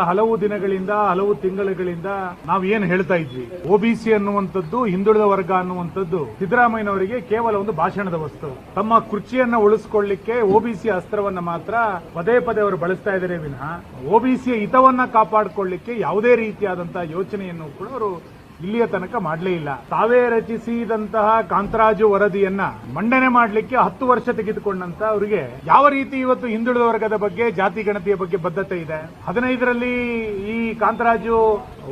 ಹಲವು ದಿನಗಳಿಂದ, ಹಲವು ತಿಂಗಳುಗಳಿಂದ ನಾವು ಏನ್ ಹೇಳ್ತಾ ಇದ್ವಿ? ಒಬಿಸಿ ಅನ್ನುವಂಥದ್ದು, ಹಿಂದುಳಿದ ವರ್ಗ ಅನ್ನುವಂಥದ್ದು ಸಿದ್ದರಾಮಯ್ಯನವರಿಗೆ ಕೇವಲ ಒಂದು ಭಾಷಣದ ವಸ್ತು. ತಮ್ಮ ಕುರ್ಚಿಯನ್ನ ಉಳಿಸಿಕೊಳ್ಳಿಕ್ಕೆ ಒಬಿಸಿ ಅಸ್ತ್ರವನ್ನ ಮಾತ್ರ ಪದೇ ಪದೇ ಅವರು ಬಳಸ್ತಾ ಇದ್ದಾರೆ ವಿನಃ ಒಬಿಸಿಯ ಹಿತವನ್ನ ಕಾಪಾಡಿಕೊಳ್ಳಿಕ್ಕೆ ಯಾವುದೇ ರೀತಿಯಾದಂತಹ ಯೋಚನೆಯನ್ನು ಕೂಡ ಅವರು ಇಲ್ಲಿಯ ತನಕ ಮಾಡಲೇ ಇಲ್ಲ. ತಾವೇ ರಚಿಸಿದಂತಹ ಕಾಂತರಾಜು ವರದಿಯನ್ನ ಮಂಡನೆ ಮಾಡಲಿಕ್ಕೆ ಹತ್ತು ವರ್ಷ ತೆಗೆದುಕೊಂಡಂತ ಅವರಿಗೆ ಯಾವ ರೀತಿ ಇವತ್ತು ಹಿಂದುಳಿದ ವರ್ಗದ ಬಗ್ಗೆ, ಜಾತಿ ಗಣತಿಯ ಬಗ್ಗೆ ಬದ್ಧತೆ ಇದೆ? ಹದಿನೈದರಲ್ಲಿ ಈ ಕಾಂತರಾಜು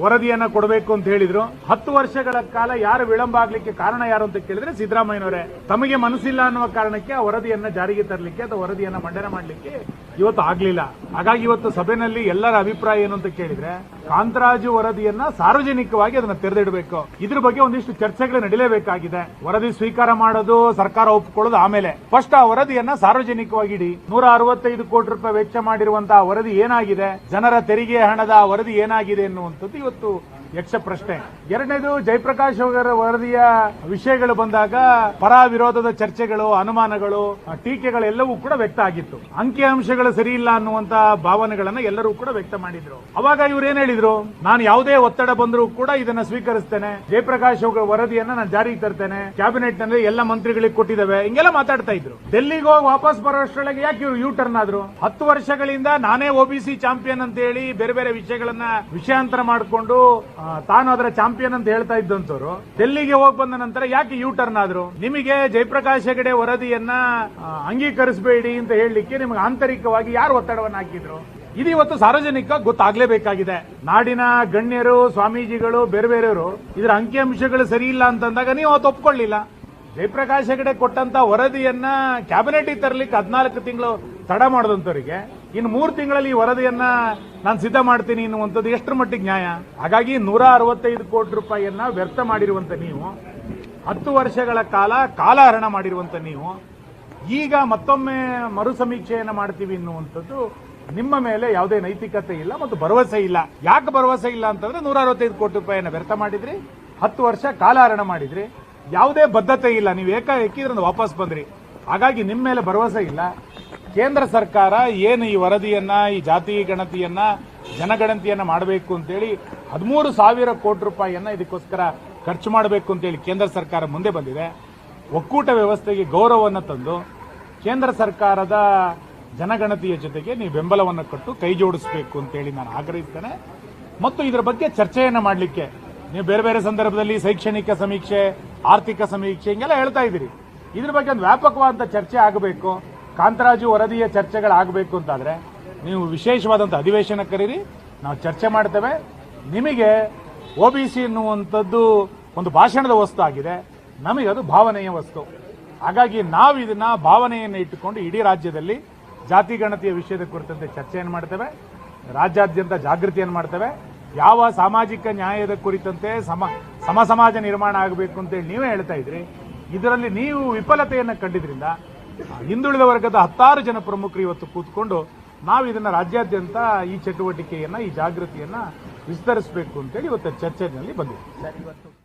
ವರದಿಯನ್ನ ಕೊಡಬೇಕು ಅಂತ ಹೇಳಿದ್ರು. ಹತ್ತು ವರ್ಷಗಳ ಕಾಲ ಯಾರು ವಿಳಂಬ ಆಗ್ಲಿಕ್ಕೆ ಕಾರಣ ಯಾರು ಅಂತ ಕೇಳಿದ್ರೆ ಸಿದ್ದರಾಮಯ್ಯನವರೇ. ತಮಗೆ ಮನಸ್ಸಿಲ್ಲ ಅನ್ನುವ ಕಾರಣಕ್ಕೆ ಆ ವರದಿಯನ್ನ ಜಾರಿಗೆ ತರಲಿಕ್ಕೆ ಅಥವಾ ವರದಿಯನ್ನ ಮಂಡನೆ ಮಾಡಲಿಕ್ಕೆ ಇವತ್ತು ಆಗ್ಲಿಲ್ಲ. ಹಾಗಾಗಿ ಇವತ್ತು ಸಭೆಯಲ್ಲಿ ಎಲ್ಲರ ಅಭಿಪ್ರಾಯ ಏನು ಅಂತ ಕೇಳಿದ್ರೆ, ಕಾಂತರಾಜು ವರದಿಯನ್ನ ಸಾರ್ವಜನಿಕವಾಗಿ ಅದನ್ನ ತೆರೆದಿಡಬೇಕು. ಇದ್ರ ಬಗ್ಗೆ ಒಂದಿಷ್ಟು ಚರ್ಚೆಗಳು ನಡೀಲೇಬೇಕಾಗಿದೆ. ವರದಿ ಸ್ವೀಕಾರ ಮಾಡೋದು ಸರ್ಕಾರ ಒಪ್ಪಿಕೊಳ್ಳೋದು ಆಮೇಲೆ. ಫಸ್ಟ್ ಆ ವರದಿಯನ್ನ ಸಾರ್ವಜನಿಕವಾಗಿ ಇಡಿ. ನೂರ ಅರವತ್ತೈದು ಕೋಟಿ ರೂಪಾಯಿ ವೆಚ್ಚ ಮಾಡಿರುವಂತಹ ವರದಿ ಏನಾಗಿದೆ? ಜನರ ತೆರಿಗೆ ಹಣದ ವರದಿ ಏನಾಗಿದೆ ಎನ್ನುವಂಥದ್ದು ಇವತ್ತು ಯಕ್ಷ ಪ್ರಶ್ನೆ ಎರಡನೇದು, ಜಯಪ್ರಕಾಶ್ ವರದಿಯ ವಿಷಯಗಳು ಬಂದಾಗ ಪರ ವಿರೋಧದ ಚರ್ಚೆಗಳು, ಅನುಮಾನಗಳು ಟೀಕೆಗಳೆಲ್ಲವೂ ಕೂಡ ವ್ಯಕ್ತ ಆಗಿತ್ತು. ಅಂಕಿಅಂಶಗಳು ಸರಿ ಇಲ್ಲ ಅನ್ನುವಂತ ಭಾವನೆಗಳನ್ನ ಎಲ್ಲರೂ ಕೂಡ ವ್ಯಕ್ತ ಮಾಡಿದ್ರು. ಅವಾಗ ಇವ್ರು ಏನ್ ಹೇಳಿದ್ರು? ನಾನು ಯಾವುದೇ ಒತ್ತಡ ಬಂದರೂ ಕೂಡ ಇದನ್ನ ಸ್ವೀಕರಿಸ್ತೇನೆ. ಜಯಪ್ರಕಾಶ್ ಅವರ ವರದಿಯನ್ನ ನಾನು ಜಾರಿಗೆ ತರ್ತೇನೆ. ಕ್ಯಾಬಿನೆಟ್ನಲ್ಲಿ ಎಲ್ಲ ಮಂತ್ರಿಗಳಿಗೆ ಕೊಟ್ಟಿದ್ದಾವೆ. ಹಿಂಗೆಲ್ಲ ಮಾತಾಡ್ತಾ ಇದ್ರು. ಡೆಲ್ಲಿಗೆ ಹೋಗಿ ವಾಪಸ್ ಬರೋಷ್ಟರೊಳಗೆ ಯಾಕೆ ಇವ್ರು ಯೂ ಟರ್ನ್ ಆದ್ರು? ಹತ್ತು ವರ್ಷಗಳಿಂದ ನಾನೇ ಒಬಿಸಿ ಚಾಂಪಿಯನ್ ಅಂತ ಹೇಳಿ ಬೇರೆ ಬೇರೆ ವಿಷಯಗಳನ್ನ ವಿಷಯಾಂತರ ಮಾಡಿಕೊಂಡು ತಾನು ಅದರ ಚಾಂಪಿಯನ್ ಅಂತ ಹೇಳ್ತಾ ಇದ್ದಂತವ್ರು ಡೆಲ್ಲಿಗೆ ಹೋಗಿ ಬಂದ ನಂತರ ಯಾಕೆ ಯೂ ಟರ್ನ್ ಆದ್ರು? ನಿಮಗೆ ಜಯಪ್ರಕಾಶ್ ಹೆಗಡೆ ವರದಿಯನ್ನ ಅಂಗೀಕರಿಸಬೇಡಿ ಅಂತ ಹೇಳಲಿಕ್ಕೆ ನಿಮಗೆ ಆಂತರಿಕವಾಗಿ ಯಾರು ಒತ್ತಡವನ್ನು ಹಾಕಿದ್ರು? ಇದು ಇವತ್ತು ಸಾರ್ವಜನಿಕ ಗೊತ್ತಾಗ್ಲೇಬೇಕಾಗಿದೆ. ನಾಡಿನ ಗಣ್ಯರು, ಸ್ವಾಮೀಜಿಗಳು, ಬೇರೆ ಬೇರೆಯವರು ಇದರ ಅಂಕಿಅಂಶಗಳು ಸರಿ ಇಲ್ಲ ಅಂತಂದಾಗ ನೀವು ಅವತ್ತು ಒಪ್ಕೊಳ್ಳಿಲ್ಲ. ಜಯಪ್ರಕಾಶ್ ಹೆಗಡೆ ಕೊಟ್ಟಂತ ವರದಿಯನ್ನ ಕ್ಯಾಬಿನೆಟ್ ತರಲಿಕ್ಕೆ ಹದಿನಾಲ್ಕು ತಿಂಗಳು ತಡ ಮಾಡಿದಂತವರಿಗೆ ಇನ್ನು ಮೂರು ತಿಂಗಳಲ್ಲಿ ಈ ವರದಿಯನ್ನ ನಾನು ಸಿದ್ಧ ಮಾಡ್ತೀನಿ ಅನ್ನುವಂಥದ್ದು ಎಷ್ಟರ ಮಟ್ಟಿಗೆ ನ್ಯಾಯ? ಹಾಗಾಗಿ ನೂರ ಅರವತ್ತೈದು ಕೋಟಿ ರೂಪಾಯಿಯನ್ನ ವ್ಯರ್ಥ ಮಾಡಿರುವಂತ ನೀವು, ಹತ್ತು ವರ್ಷಗಳ ಕಾಲ ಕಾಲಹರಣ ಮಾಡಿರುವಂತ ನೀವು, ಈಗ ಮತ್ತೊಮ್ಮೆ ಮರು ಸಮೀಕ್ಷೆಯನ್ನ ಮಾಡ್ತೀವಿ ಅನ್ನುವಂಥದ್ದು ನಿಮ್ಮ ಮೇಲೆ ಯಾವುದೇ ನೈತಿಕತೆ ಇಲ್ಲ ಮತ್ತು ಭರವಸೆ ಇಲ್ಲ. ಯಾಕೆ ಭರವಸೆ ಇಲ್ಲ ಅಂತಂದ್ರೆ ನೂರ ಅರವತ್ತೈದು ಕೋಟಿ ರೂಪಾಯಿಯನ್ನು ವ್ಯರ್ಥ ಮಾಡಿದ್ರಿ, ಹತ್ತು ವರ್ಷ ಕಾಲಹರಣ ಮಾಡಿದ್ರಿ, ಯಾವುದೇ ಬದ್ಧತೆ ಇಲ್ಲ. ನೀವು ಏಕಾಏಕಿ ಇದ್ರಿಂದ ವಾಪಸ್ ಬಂದ್ರಿ. ಹಾಗಾಗಿ ನಿಮ್ಮ ಮೇಲೆ ಭರವಸೆ ಇಲ್ಲ. ಕೇಂದ್ರ ಸರ್ಕಾರ ಏನು ಈ ವರದಿಯನ್ನ, ಈ ಜಾತಿ ಗಣತಿಯನ್ನ, ಜನಗಣತಿಯನ್ನ ಮಾಡಬೇಕು ಅಂತೇಳಿ ಹದಿಮೂರು ಸಾವಿರ ಕೋಟಿ ರೂಪಾಯಿಯನ್ನ ಇದಕ್ಕೋಸ್ಕರ ಖರ್ಚು ಮಾಡಬೇಕು ಅಂತೇಳಿ ಕೇಂದ್ರ ಸರ್ಕಾರ ಮುಂದೆ ಬಂದಿದೆ. ಒಕ್ಕೂಟ ವ್ಯವಸ್ಥೆಗೆ ಗೌರವವನ್ನು ತಂದು ಕೇಂದ್ರ ಸರ್ಕಾರದ ಜನಗಣತಿಯ ಜೊತೆಗೆ ನೀವು ಬೆಂಬಲವನ್ನು ಕೊಟ್ಟು ಕೈ ಜೋಡಿಸಬೇಕು ಅಂತೇಳಿ ನಾನು ಆಗ್ರಹಿಸ್ತೇನೆ. ಮತ್ತು ಇದರ ಬಗ್ಗೆ ಚರ್ಚೆಯನ್ನು ಮಾಡಲಿಕ್ಕೆ ನೀವು ಬೇರೆ ಬೇರೆ ಸಂದರ್ಭದಲ್ಲಿ ಶೈಕ್ಷಣಿಕ ಸಮೀಕ್ಷೆ, ಆರ್ಥಿಕ ಸಮೀಕ್ಷೆ ಹಿಂಗೆಲ್ಲ ಹೇಳ್ತಾ ಇದ್ದೀರಿ. ಇದ್ರ ಬಗ್ಗೆ ಒಂದು ವ್ಯಾಪಕವಾದಂಥ ಚರ್ಚೆ ಆಗಬೇಕು. ಕಾಂತರಾಜು ವರದಿಯ ಚರ್ಚೆಗಳಾಗಬೇಕು ಅಂತಾದರೆ ನೀವು ವಿಶೇಷವಾದಂಥ ಅಧಿವೇಶನ ಕರೀರಿ, ನಾವು ಚರ್ಚೆ ಮಾಡ್ತೇವೆ. ನಿಮಗೆ ಒ ಬಿ ಸಿ ಎನ್ನುವಂಥದ್ದು ಒಂದು ಭಾಷಣದ ವಸ್ತು ಆಗಿದೆ. ನಮಗೆ ಅದು ಭಾವನೆಯ ವಸ್ತು. ಹಾಗಾಗಿ ನಾವು ಇದನ್ನ ಭಾವನೆಯನ್ನು ಇಟ್ಟುಕೊಂಡು ಇಡೀ ರಾಜ್ಯದಲ್ಲಿ ಜಾತಿ ಗಣತಿಯ ವಿಷಯದ ಕುರಿತಂತೆ ಚರ್ಚೆಯನ್ನು ಮಾಡ್ತೇವೆ. ರಾಜ್ಯಾದ್ಯಂತ ಜಾಗೃತಿಯನ್ನು ಮಾಡ್ತೇವೆ. ಯಾವ ಸಾಮಾಜಿಕ ನ್ಯಾಯದ ಕುರಿತಂತೆ ಸಮ ಸಮ ಸಮಾಜ ನಿರ್ಮಾಣ ಆಗಬೇಕು ಅಂತೇಳಿ ನೀವೇ ಹೇಳ್ತಾ ಇದ್ರಿ. ಇದರಲ್ಲಿ ನೀವು ವಿಫಲತೆಯನ್ನು ಕಂಡಿದ್ರಿಂದ ಹಿಂದುಳಿದ ವರ್ಗದ ಹತ್ತಾರು ಜನ ಪ್ರಮುಖರು ಇವತ್ತು ಕೂತ್ಕೊಂಡು ನಾವು ಇದನ್ನ ರಾಜ್ಯಾದ್ಯಂತ ಈ ಚಟುವಟಿಕೆಯನ್ನ, ಈ ಜಾಗೃತಿಯನ್ನ ವಿಸ್ತರಿಸಬೇಕು ಅಂತೇಳಿ ಇವತ್ತು ಚರ್ಚೆಯಲ್ಲಿ ಬಂದಿದೆ